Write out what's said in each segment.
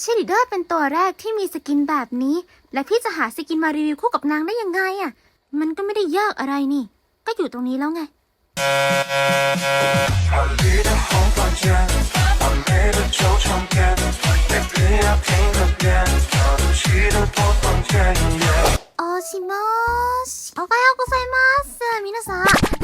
เชลิเดอร์เป็นตัวแรกที่มีสกินแบบนี้ และพี่จะหาสกินมารีวิวคู่กับนางได้ยังไงอะ มันก็ไม่ได้ยากอะไรนี่ ก็อยู่ตรงนี้แล้วไง โอชิโมชิโอไกโอโกไซมัส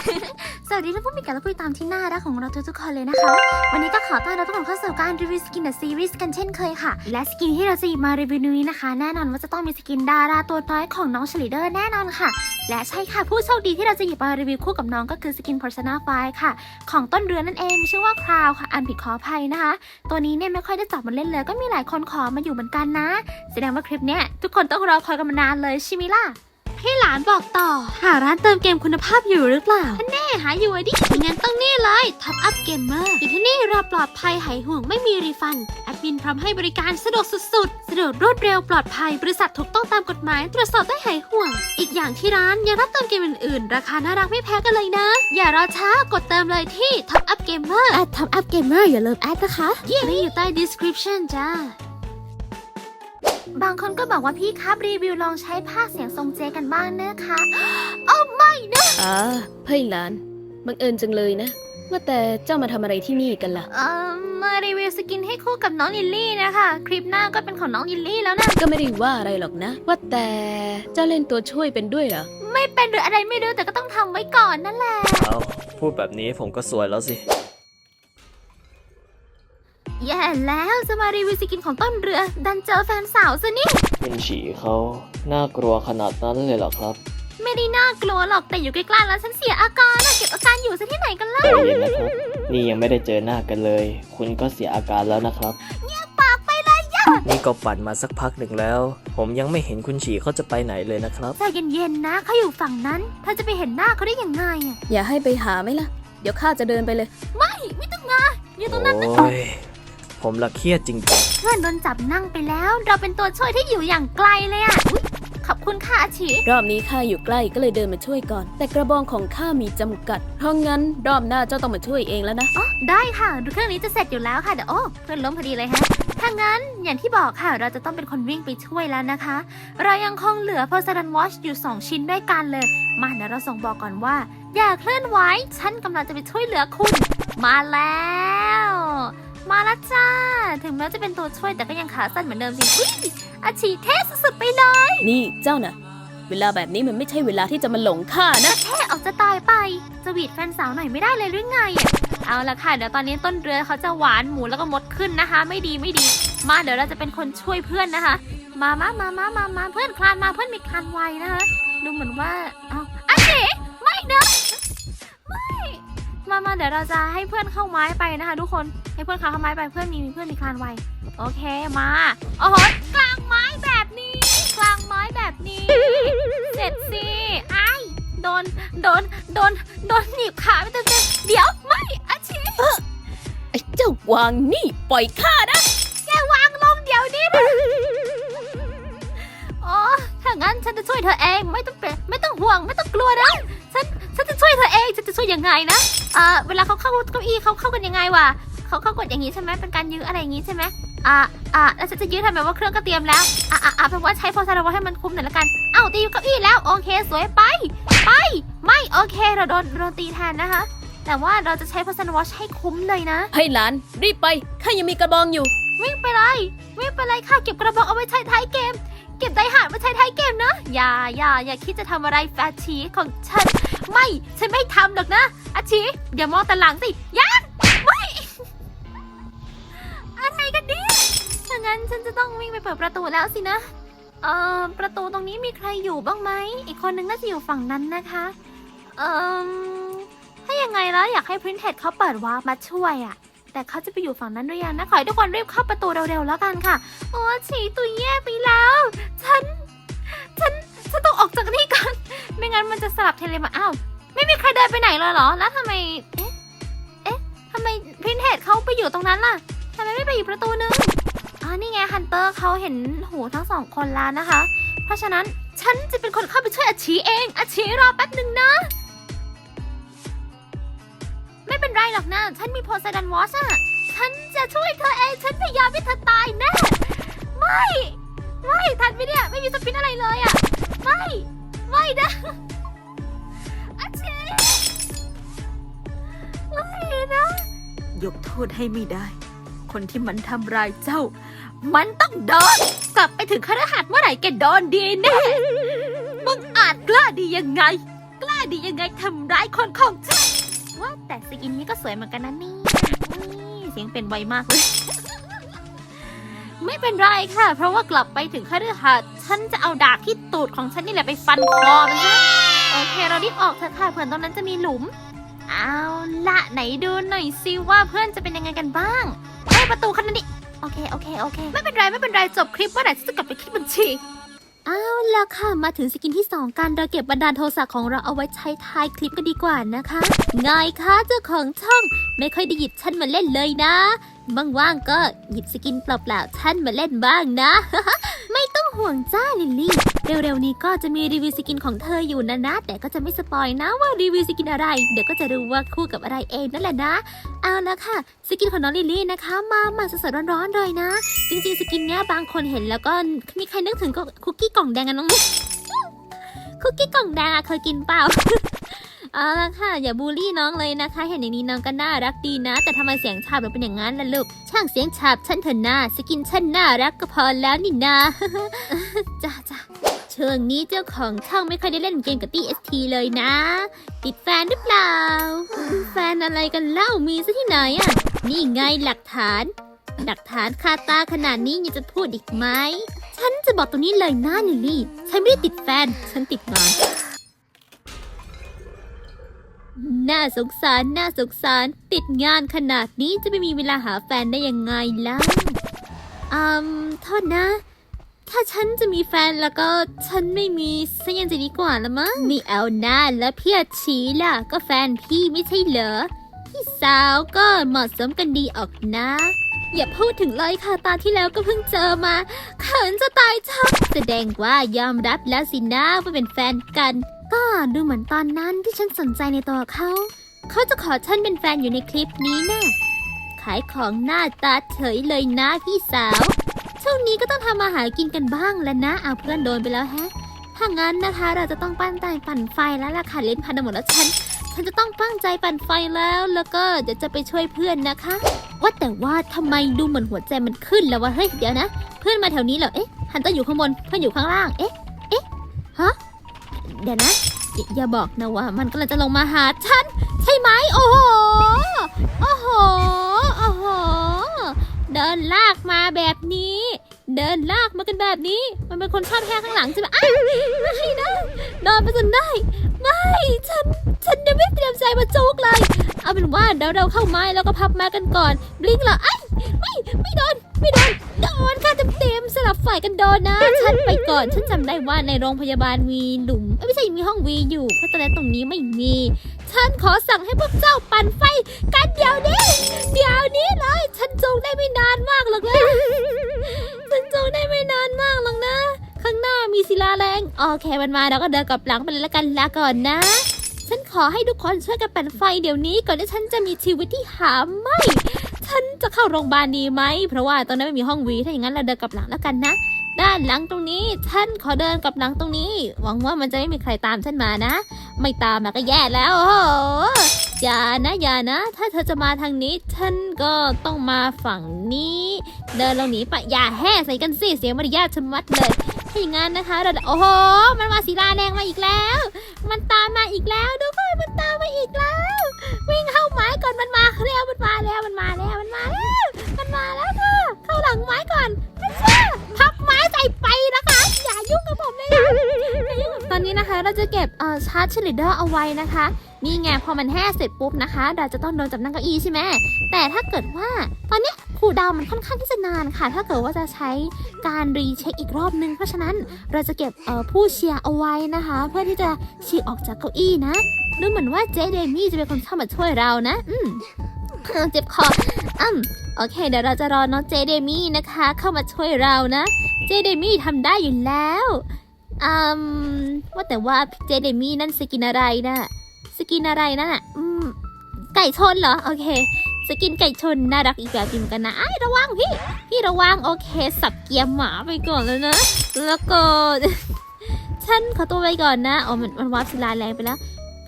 สวัสดีท่านผู้มีเการรับผู้ตามที่น่ารักของเราทุกๆคนเลยนะคะ วันนี้ก็ขอต้อนรับทุกคนเข้าสู่การรีวิวสกินเดอะซีรีส์กันเช่นเคยค่ะ และสกินที่เราจะหยิบมารีวิวในนี้นะคะ แน่นอนว่าจะต้องมีสกินดาราตัวน้อยของน้องชลิเดอร์แน่นอนค่ะ และใช่ค่ะผู้โชคดีที่เราจะหยิบมารีวิวคู่กับน้องก็คือสกิน Persona 5ค่ะ ของต้นเรือนนั่นเองมีชื่อว่าคราวค่ะอันผิดขออภัยนะคะ ตัวนี้เนี่ยไม่ค่อยได้จับมาเล่นเลย ก็มีหลายคนขอมาอยู่เหมือนกันนะ แสดงว่าคลิปเนี้ยทุกคนต้องรอคอยกันมานานเลยใช่ไหมล่ะ ให้หลานบอกต่อ หาร้านเติมเกมคุณภาพอยู่หรือเปล่าท่านแน่หาอยู่อะดิงั้นต้องนี่เลยท็อปอัพเกมเมอร์อยู่ที่นี่เราปลอดภัยหายห่วงไม่มีรีฟันแอดมินพร้อมให้บริการสะดวกสุดๆ สะดวกรวดเร็วปลอดภัยบริษัทถูกต้องตามกฎหมายตรวจสอบได้หายห่วง อีกอย่างที่ร้านยังรับเติมเกมอื่นๆ ราคาน่ารักไม่แพ้กันเลยนะ อย่ารอช้ากดเติมเลยที่ Top Up Gamer แอด Top Up Gamer อย่าลืมแอดนะคะลิงก์อยู่ใต้ description จ้า บางคนก็บอกว่าพี่ครับรีวิวลองใช้ภาคเสียงทรงเจกันบ้างนะคะเอาไม่นะ อ่าเฮ้ยหลาน บังเอิญจังเลยนะ ว่าแต่เจ้ามาทำอะไรที่นี่กันล่ะ เอ่อมารีวิวสกินให้คู่กับน้องลิลลี่นะคะ คลิปหน้าก็เป็นของน้องลิลลี่แล้วนะ ก็ไม่ได้ว่าอะไรหรอกนะ ว่าแต่เจ้าเล่นตัวช่วยเป็นด้วยเหรอ ไม่เป็นหรืออะไรไม่รู้แต่ก็ต้องทำไว้ก่อนนั่นแหละ เอาพูดแบบนี้ผมก็สวยแล้วสิ แย่แล้วจะมารีวิวสกินของต้นเรือ ดันเจอแฟนสาวซะนี่คุณฉีเขาน่ากลัวขนาดนั้นเลยเหรอครับไม่ได้น่ากลัวหรอกแต่อยู่ใกล้ๆแล้วฉันเสียอาการอะเก็บอาการอยู่ซะที่ไหนกันล่ะใจเย็นนะครับ นี่ยังไม่ได้เจอหน้ากันเลย คุณก็เสียอาการแล้วนะครับ ปากไปเลยย่านี่ก็ปั่นมาสักพักหนึ่งแล้ว ผมยังไม่เห็นคุณฉีเขาจะไปไหนเลยนะครับ ใจเย็นๆนะเขาอยู่ฝั่งนั้นเธอจะไปเห็นหน้าเขาได้ยังไงอะอย่าให้ไปหาไหมล่ะ เดี๋ยวข้าจะเดินไปเลย ไม่ไม่ต้องมาอยู่ตรงนั้นนะโอ้ย ผมละเครียดจริงเพื่อนโดนจับนั่งไปแล้ว เราเป็นตัวช่วยที่อยู่อย่างไกลเลยอะอุ๊ยขอบคุณค่ะอาชีรอบนี้ข้าอยู่ใกล้ก็เลยเดินมาช่วยก่อน แต่กระบองของข้ามีจำกัด เพราะงั้นรอบหน้าเจ้าต้องมาช่วยเองแล้วนะ อ๋อได้ค่ะเครื่องนี้จะเสร็จอยู่แล้วค่ะเดี๋ยวโอ้เพื่อนล้มพอดีเลยฮะถ้างั้นอย่างที่บอกค่ะ เราจะต้องเป็นคนวิ่งไปช่วยแล้วนะคะ เรายังคงเหลือ p e r s o n Watch อยู่ 2 ชิ้นด้วยกันเลย มาเดี๋ยวเราส่งบอกก่อนว่า อย่าเคลื่อนไหวฉันกำลังจะไปช่วยเหลือคุณ มาแล้ว มาแล้วจ้า ถึงแม้จะเป็นตัวช่วยแต่ก็ยังขาสั้นเหมือนเดิมสิอุ๊ยอาชีเทสสุดๆไปเลยนี่เจ้าน่ะ เวลาแบบนี้มันไม่ใช่เวลาที่จะมาหลงข้านะแค่ออกจะตายไป จะหวีดแฟนสาวหน่อยไม่ได้เลยหรือไงอะเอาละค่ะ เดี๋ยวตอนนี้ต้นเรือเขาจะหวานหมูแล้วก็มดขึ้นนะคะ ไม่ดีไม่ดี มาเดี๋ยวเราจะเป็นคนช่วยเพื่อนนะคะ มามามามามามาเพื่อนคลานมาเพื่อนมีคลานไวนะคะ ดูเหมือนว่า เอาอันเดไม่นะไม่ มามาเดี๋ยวเราจะให้เพื่อนเข้าไม้ไปนะคะ ทุกคนให้เพื่อนเข้าไม้ไปเพื่อนมีมีเพื่อนมีคลานไวโอเคมาโอ้โหกลางไม้แบบนี้ กลางไม้แบบนี้ เสร็จสิไอ้ายโดนโดนโดนโดนหนีบขาไปเต็มๆเดี๋ยวไม่อาชีไอ้เจ้ากวางนี่ปล่อยข้านะแกวางลงเดี๋ยวนี้นะโอ้ถ้างั้นฉันจะช่วยเธอเองไม่ต้องเป็นไม่ต้องห่วงไม่ต้องกลัวนะ ฉันฉันจะช่วยเธอเองฉันจะช่วยยังไงนะอ่าเวลาเขาเข้าเก้าอี้เขาเข้ากันยังไงวะเขาเข้ากดอย่างนี้ใช่ไหมเป็นการยื้ออะไรอย่างนี้ใช่ไหมอ่าอ่าแล้วฉันจะยื้อทำไมว่าเครื่องก็เตรียมแล้วอ่าอ่าอ่าเป็นว่าใช้โพสต์เอาไว้ให้มันคุ้มหน่อยละกันเอ้าตีเก้าอี้แล้วโอเคสวยไป ไป ไม่โอเคเราโดนโดนตีแทนนะคะ แต่ว่าเราจะใช้พัสนวอชให้คุ้มเลยนะให้หลานรีบไปข้ายังมีกระบองอยู่วิ่งไปเลยวิ่งไปเลยค่ะเก็บกระบอกเอาไว้ใช้ท้ายเกม เก็บไดหาดไว้ใช้ท้ายเกมนะ อย่าอย่าอย่าคิดจะทำอะไรแฟชีของฉัน ไม่ ฉันไม่ทำหรอกนะอาชีอย่ามองแต่หลังสิยังไม่ อะไรกันเนี่ยถ้างั้นฉันจะต้องวิ่งไปเปิดประตูแล้วสินะ เอ่อ ประตูตรงนี้มีใครอยู่บ้างไหม อีกคนนึงน่าจะอยู่ฝั่งนั้นนะคะ เอ่อ ถ้ายังไงแล้วอยากให้ Printhead เขาเปิดวาร์ปมาช่วยอะ แต่เขาจะไปอยู่ฝั่งนั้นหรือยังนะขอให้ทุกคนรีบเข้าประตูเร็วๆแล้วกันค่ะ โอ้ฉีตุยแย่ไปแล้ว ฉัน ฉัน ฉันต้องออกจากนี่ก่อน ไม่งั้นมันจะสลับเทเลมา อ้าว ไม่มีใครเดินไปไหนเลยเหรอ แล้วทำไม เอ๊ะ เอ๊ะทำไมพินเทจเขาไปอยู่ตรงนั้นล่ะทำไมไม่ไปอยู่ประตูนึงอ่านี่ไงฮันเตอร์เขาเห็นหูทั้งสองคนแล้วนะคะ เพราะฉะนั้นฉันจะเป็นคนเข้าไปช่วยอาชีเองอาชีรอแป๊บหนึ่งนะ ไรหรอกนะ ฉันมีโพไซดอนวอชอะฉันจะช่วยเธอเอง ฉันพยายามให้เธอตายแน่ ไม่ ไม่ทันไหมเนี่ย ไม่มีสปินอะไรเลยอะไม่ ไม่นะอาเชไม่นะ ยกโทษให้ไม่ได้ คนที่มันทำร้ายเจ้า มันต้องโดน กลับไปถึงคฤหัสถ์เมื่อไหร่แกโดนดีแน่ มึงอาจกล้าดียังไง กล้าดียังไงทำร้ายคนของฉัน ว่าแต่สกินนี้ก็สวยเหมือนกันนะนี่นี่เสียงเป็นไวมากเลย ไม่เป็นไรค่ะ เพราะว่ากลับไปถึงคฤหัสถ์ฉันจะเอาดาบที่ตูดของฉันนี่แหละไปฟันคอมันซะโอเคเรารีบออกเถอะค่ะเผื่อตรงนั้นจะมีหลุม เอาละไหนดูหน่อยซิว่าเพื่อนจะเป็นยังไงกันบ้างเฮ้ยประตูคันนั้นดิโอเคโอเคโอเค ไม่เป็นไรไม่เป็นไรจบคลิปเมื่อไหร่ฉันจะกลับไปคลิปบัญชี อาละค่ะ มาถึงสกินที่ 2 กันเราเก็บบันดาลโทสะของเราเอาไว้ใช้ท้ายคลิปกันดีกว่านะคะ ไงคะเจ้าของช่อง ไม่ค่อยได้หยิบฉันมาเล่นเลยนะ ว่างๆก็หยิบสกินเปล่าๆฉันมาเล่นบ้างนะ ไม่ต้องห่วงจ้าลิลลี่ เร็วๆนี้ก็จะมีรีวิวสกินของเธออยู่นะนะ แต่ก็จะไม่สปอยนะว่ารีวิวสกินอะไร เดี๋ยวก็จะรู้ว่าคู่กับอะไรเองนั่นแหละนะ เอาละค่ะ สกินของน้องลิลลี่นะคะ มามาสดๆร้อนๆเลยนะ จริงๆสกินเนี้ยบางคนเห็นแล้วก็มีใครนึกถึงก็คุกกี้กล่องแดงกันน้องคุกกี้กล่องแดงอะเคยกินเปล่า เอาละค่ะ อย่าบูลลี่น้องเลยนะคะ เห็นอย่างนี้น้องก็น่ารักดีนะ แต่ทำไมเสียงฉาบมันเป็นอย่างนั้นล่ะลูก ช่างเสียงฉาบฉันเถอะนะสกินฉันน่ารักก็พอแล้วนี่นาจ้าจ้าช่วงนี้เจ้าของช่องไม่ค่อยได้เล่นเกมกับตีเอสทีเลยนะ ติดแฟนหรือเปล่า แฟนอะไรกันเล่ามีซะที่ไหนอะ นี่ไงหลักฐาน หลักฐานคาตาขนาดนี้ยังจะพูดอีกไหม ฉันจะบอกตรงนี้เลยนะนิลลี่ ฉันไม่ได้ติดแฟน ฉันติดงาน น่าสงสารน่าสงสารติดงานขนาดนี้จะไม่มีเวลาหาแฟนได้ยังไงล่ะอืมโทษนะ ถ้าฉันจะมีแฟนแล้วก็ฉันไม่มีซะยังจะดีกว่าละมั้งนี่เอาหน้าแล้วพี่อาชีล่ะ ก็แฟนพี่ไม่ใช่เหรอ พี่สาวก็เหมาะสมกันดีออกนะ อย่าพูดถึงเลยค่ะตาที่แล้วก็เพิ่งเจอมาเขินจะตายชักแสดงว่ายอมรับแล้วสินะว่าเป็นแฟนกัน ก็ดูเหมือนตอนนั้นที่ฉันสนใจในตัวเขา เขาจะขอฉันเป็นแฟนอยู่ในคลิปนี้นะ่ะขายของหน้าตาเฉยเลยนะพี่สาว ช่วงนี้ก็ต้องทำมาหากินกันบ้างแล้วนะเอาเพื่อนโดนไปแล้วแฮะ ถ้างั้นนะคะ เราจะต้องปั้นใจปั่นไฟแล้วล่ะค่ะเล่นพันหมดแล้วฉัน ฉันจะต้องตั้งใจปั่นไฟแล้ว แล้วก็เดี๋ยวจะไปช่วยเพื่อนนะคะ ว่าแต่ว่าทำไมดูเหมือนหัวใจมันขึ้นแล้ววะเฮ้ยเดี๋ยวนะ เพื่อนมาแถวนี้เหรอเอ๊ะฮันเตอร์อยู่ข้างบนเพื่อนอยู่ข้างล่างเอ๊ะเอ๊ะฮะ เดี๋ยวนะอย่าอย่าบอกนะว่ามันกำลังจะลงมาหาฉัน ใช่ไหมโอ้โห โอ้โห โอ้โห เดินลากมาแบบนี้ เดินลากมากันแบบนี้ มันเป็นคนชอบแห้ข้างหลังใช่ไหมอ้าวไม่นะเดินไปจนได้ ไม่ ฉัน ฉันยังไม่เตรียมใจมาจุกเลย เอาเป็นว่าเดี๋ยวเราเข้าไม้แล้วก็พับมากันก่อน บลิงเหรอไอ้ไม่ ไม่โดน ไม่โดน โดน ลับฝ่ายกันโดนนะ ฉันไปก่อนฉันจำได้ว่าในโรงพยาบาลมีหลุมไม่ใช่มีห้องวีอยู่เพราะตอนนั้นตรงนี้ไม่มี ฉันขอสั่งให้พวกเจ้าปั่นไฟกันเดี๋ยวนี้ เดี๋ยวนี้เลยฉันจงได้ไม่นานมากหรอกนะฉันจงได้ไม่นานมากหรอกนะ ข้างหน้ามีศิลาแรงโอเคมันมาเราก็เดินกลับหลังไปเลยละกันลาก่อนนะฉันขอให้ทุกคนช่วยกันปั่นไฟเดี๋ยวนี้ก่อนที่ฉันจะมีชีวิตที่หาไม่ ฉันจะเข้าโรงพยาบาลดีไหม เพราะว่าตอนนั้นไม่มีห้องวี ถ้าอย่างนั้นเราเดินกลับหลังแล้วกันนะ ด้านหลังตรงนี้ ฉันขอเดินกลับหลังตรงนี้ หวังว่ามันจะไม่มีใครตามฉันมานะ ไม่ตามมาก็แย่แล้ว โอ้โห อย่านะอย่านะ ถ้าเธอจะมาทางนี้ ฉันก็ต้องมาฝั่งนี้ เดินลงหนีไป อย่าแห่ใส่กันสิ เสียมารยาทชะมัดเลย ถ้าอย่างนั้นนะคะ เรา โอ้โห มันมาสีลาแดงมาอีกแล้ว มันตามมาอีกแล้วทุกคนมันตามมาอีกแล้ว วิ่งเข้า ก่อนมันมาแล้วมันมาแล้วมันมาแล้วมันมาแล้วมันมาแล้วค่ะเข้าหลังไม้ก่อนไม่ใช่พับไม้ใส่ไปนะคะ อย่ายุ่งกับผมเลยนะตอนนี้นะคะเราจะเก็บเอ่อชาร์จเชลิเดอร์เอาไว้นะคะนี่ไงพอมันแห่เสร็จปุ๊บนะคะ เราจะต้องโดนจับนั่งเก้าอี้ใช่ไหมแต่ถ้าเกิดว่าตอนนี้ยคูดาวมันค่อนข้างที่จะนานค่ะ ถ้าเกิดว่าจะใช้การรีเช็คอีกรอบนึง เพราะฉะนั้นเราจะเก็บผู้เชียร์เอาไว้นะคะ เพื่อที่จะฉีกออกจากเก้าอี้นะ ดูเหมือนว่าเจเดมี่จะเป็นคนเข้ามาช่วยเรานะ อืมเจ็บคออืมโอเค เดี๋ยวเราจะรอน้องเจเดมี่นะคะ เข้ามาช่วยเรานะ เจเดมี่ทำได้อยู่แล้วอืมว่าแต่ว่าเจเดมี่นั่นสกินอะไรนะสกินอะไรนั่นอะอืมไก่ชนเหรอ โอเค สกินไก่ชนน่ารักอีกแบบหนึงกันนะไอ้ระวังพี่ พี่ระวังโอเค สับเกียร์หมาไปก่อนแล้วนะ แล้วก็ ฉันขอตัวไปก่อนนะ อ๋อ มันมันวาร์ปศิลาแรงไปแล้ว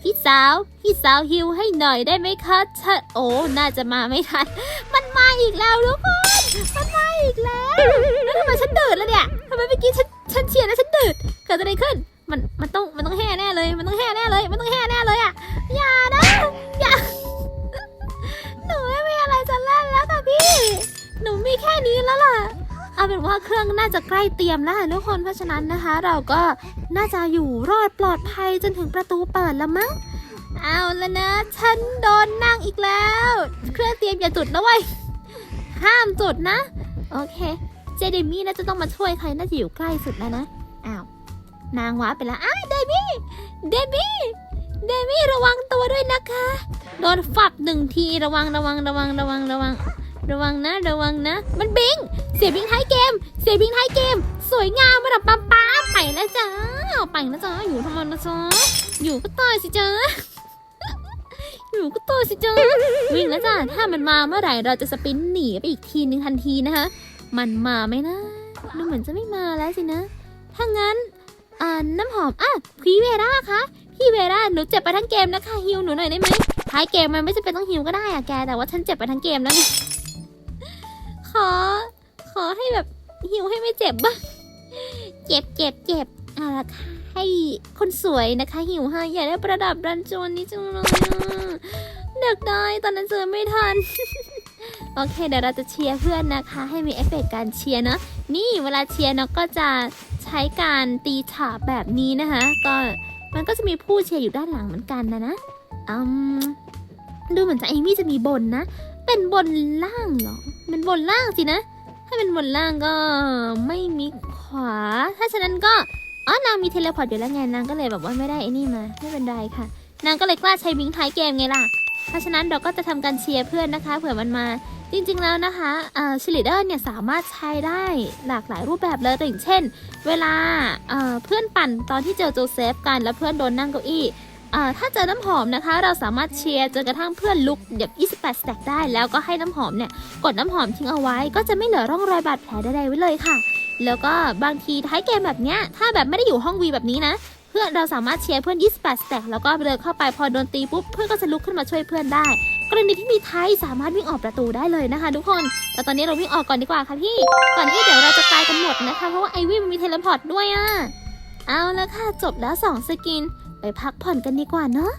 พี่สาว พี่สาวฮิวให้หน่อยได้ไหมคะฉันโอ้ น่าจะมาไม่ทัน มันมาอีกแล้วทุกคน มันมาอีกแล้ว แล้วทำไมฉันเดือดแล้วเนี่ยทำไมเมื่อกี้ฉัน ฉันเชียร์แล้วฉันเดือดเกิดอะไรขึ้น มัน มันต้อง มันต้องแห่แน่เลย มันต้องแห่แน่เลย มันต้องแห่แน่เลยอะ อย่านะ อย่า เอาเป็นว่าเครื่องน่าจะใกล้เตรียมแล้วทุกคนเพราะฉะนั้นนะคะ เราก็น่าจะอยู่รอดปลอดภัยจนถึงประตูเปิดแล้วมั้งเอาล้วนะ ฉันโดนนั่งอีกแล้ว เครื่องเตรียมอย่าจุดนะเว้ยห้ามจุดนะ โอเค เจเดมี่น่าจะต้องมาช่วยใครน่าจะอยู่ใกล้สุดแล้วนะอ้าวนางว้าไปแล้วอ้าเดมี่เดมี่เดมี่ระวังตัวด้วยนะคะ โดนฝับหนึ่งทีระวังระวังระวังระวังระวัง ระวังนะ ระวังนะ มันบิง เสียบิงท้ายเกม เสียบิงท้ายเกม สวยงามระดับปั๊มป้าไปแล้วจ้าไปแล้วจ้าอยู่ทำไมนะจ้าอยู่ก็ตายสิจ้าอยู่ก็ตายสิจ้าวิ่งแล้วจ้าถ้ามันมาเมื่อไหร่เราจะสปินหนีไปอีกทีนึงทันทีนะคะ มันมาไหมนะดูเหมือนจะไม่มาแล้วสินะ ถ้างั้นอ่าน้ำหอมอะพี่เวร่าคะพี่เวร่าหนูเจ็บไปทั้งเกมนะคะฮิวหนูหน่อยได้ไหมท้ายเกมมันไม่จำเป็นต้องฮิวก็ได้อะแกแต่ว่าฉันเจ็บไปทั้งเกมแล้วไงข อ ขอให้แบบฮิวให้ไม่เจ็บบ้างเจ็บเจ็บเจ็บเอาละค่ะให้คนสวยนะคะ หิวให้อยากได้ประดับรันจวนนี้จังเลยเด็กได้ตอนนั้นเจอไม่ทัน โอเคเดี๋ยวเราจะเชียร์เพื่อนนะคะ ให้มีเอฟเฟกต์การเชียร์เนอะนี่เวลาเชียร์เนาะก็จะใช้การตีฉาบแบบนี้นะคะ ก็มันก็จะมีผู้เชียร์อยู่ด้านหลังเหมือนกันนะนะอืมดูเหมือนจะเอมี่จะมีบนนะ เป็นบนล่างเหรอ เป็นบนล่างสินะ ถ้าเป็นบนล่างก็ไม่มีขวา ถ้าฉะนั้นก็ อ๋อนางมีเทเลพอร์ตอยู่แล้วไงนางก็เลยแบบว่าไม่ได้ไอ้นี่มา ไม่เป็นไรค่ะ นางก็เลยกล้าใช้บิงท้ายเกมไงล่ะ เพราะฉะนั้นเราก็จะทำการเชียร์เพื่อนนะคะ เผื่อมันมา จริงๆแล้วนะคะเอ่อชิลิเดอร์เนี่ยสามารถใช้ได้หลากหลายรูปแบบเลยแต่อย่างเช่น เวลาเอ่อเพื่อนปั่นตอนที่เจอโจเซฟกันแล้วเพื่อนโดนนั่งเก้าอี้ อ่อถ้าเจอน้ำหอมนะคะ เราสามารถเชียร์จนกระทั่งเพื่อนลุกแบบ 28 สแต็กได้ แล้วก็ให้น้ำหอมเนี่ยกดน้ำหอมทิ้งเอาไว้ ก็จะไม่เหลือร่องรอยบาดแผลใดๆไว้เลยค่ะ แล้วก็บางทีท้ายเกมแบบเนี้ยถ้าแบบไม่ได้อยู่ห้องวีแบบนี้นะเพื่อนเราสามารถเชียร์เพื่อน 28 สแต็กแล้วก็เดินเข้าไปพอโดนตีปุ๊บเพื่อนก็จะลุกขึ้นมาช่วยเพื่อนได้ กรณีที่มีไทยสามารถวิ่งออกประตูได้เลยนะคะ ทุกคน แต่ตอนนี้เราวิ่งออกก่อนดีกว่าค่ะพี่ ก่อนที่เดี๋ยวเราจะตายกันหมดนะคะ เพราะว่าไอวี่มันมีเทเลพอร์ตด้วยอะ่ะ เอาละค่ะจบแล้ว 2 สกิน ไปพักผ่อนกันดีกว่าเนาะ